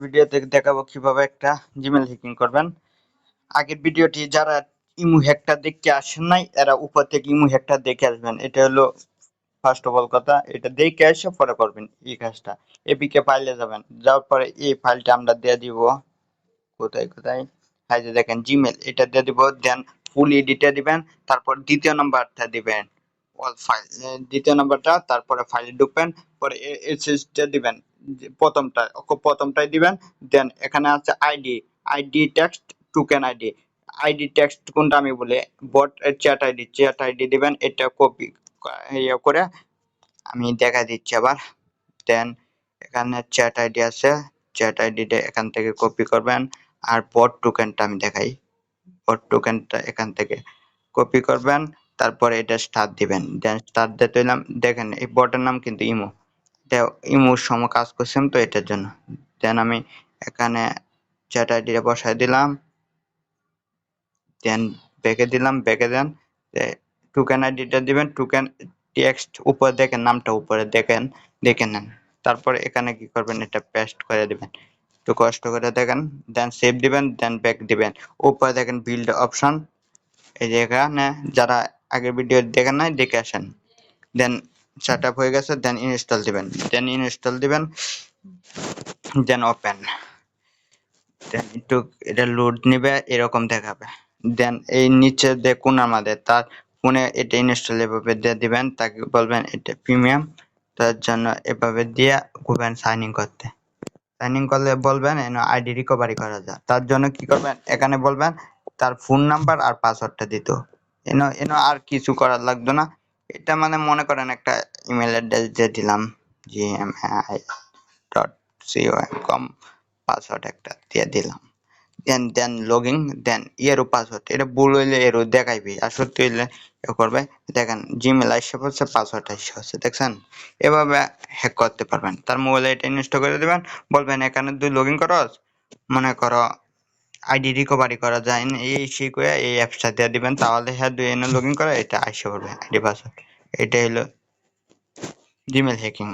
ভিডিওতে দেখাবো কীভাবে একটা জিমেল হ্যাকিং করবেন। আগের ভিডিওটি যারা ইমু হ্যাকটা দেখতে আসেন নাই এরা উপর থেকে ইমু হ্যাকটা দেখে আসবেন। এটা হলো ফার্স্ট অফ অল কথা এটা দেখে এসে পরে করবেন এই কাজটা। এপিকে ফাইলে যাবেন যাওয়ার পরে এই ফাইলটা আমরা দিয়ে দিব। কোথায় কোথায়? যে দেখেন জিমেল এটা দিয়ে দিব দেন ফুল এডিটে দিবেন তারপর দ্বিতীয় নাম্বারটা দিবেন। অল ফাইল দ্বিতীয় নাম্বারটা তারপরে ফাইলে ঢুকবেন পরে এসএসটা দিবেন। প্রথমটা প্রথমটাই দিবেন, দেন এখানে আছে ID ID text token ID. ID text কোনটা আমি বলি? Bot chat ID chat ID দিবেন, এটা কপি ইয়ে করে আমি দেখা দিচ্ছি আবার। দেন এখানে চ্যাট আইডি আছে, চ্যাট আইডিটা এখান থেকে কপি করবেন, আর বট টোকেনটা আমি দেখাই। বট টোকেনটা এখান থেকে কপি করবেন, তারপরে এটা স্টার্ট দিবেন। দেন স্টার্ট দিতে দিলাম দেখেন এই বটের নাম কিন্তু ইমো। ইমোর সম কাজ করছিলাম তো এটার জন্য। দেন আমি এখানে চ্যাট আইডিটা বসাই দিলাম দেন ব্যাকে দিলাম ব্যাকে দেন। টোকেন আইডিটা দিবেন টোকেন টেক্সট উপরে দেখেন, নামটা উপরে দেখেন, দেখে নেন। তারপর এখানে কি করবেন, এটা পেস্ট করে দিবেন। একটু কষ্ট করে দেখেন দেন সেভ দিবেন দেন ব্যাক দিবেন। উপরে দেখেন বিল্ড অপশন এই যে এখানে যারা আগের ভিডিও দেখেন নাই, দেখে আসেন। দেন সেট আপ হয়ে গেছে দেন ইনস্টল দিবেন। দেন ইনস্টল দিবেন দেন ওপেন দেন একটু এটা লোড নিবে, এরকম দেখাবে। দেন এই নিচে কোন আমাদের, তার ফোনে এটা ইনস্টল এভাবে দিয়ে দিবেন, তাকে বলবেন এটা প্রিমিয়াম তার জন্য এভাবে দিয়ে করবেন সাইন ইন করতে। সাইন ইন করলে বলবেন আইডি রিকভারি করা যায়। তার জন্য কি করবেন? এখানে বলবেন তার ফোন নাম্বার আর পাসওয়ার্ডটা দিত এন এন আর কিছু করার লাগতো না। এটা মানে মনে করেন একটা ইমেল অ্যাড্রেস দিয়ে দিলাম GMI dot C O M com password একটা দিয়ে দিলাম। দেন দেন লগিং দেন এরও পাসওয়ার্ড এটা ভুল হইলে এরও দেখাইবে। আর সত্যি হইলে এ করবে। দেখেন জিমেল আসছে পড়ছে পাসওয়ার্ড আসছে হচ্ছে দেখছেন? এভাবে হ্যাক করতে পারবেন। তার মোবাইলে এটা ইনস্টল করে দেবেন, বলবেন, এখানে তুই লগ ইন করস? মনে করো আইডি রিকভারি করা যায় না, এই করে এই অ্যাপসটা দিয়ে দিবেন তাহলে হ্যাঁ দুই এনে লগ ইন করে এটা আসে পড়বে আইডি পাসওয়ার্ড এটাই হলো জিমেল হ্যাকিং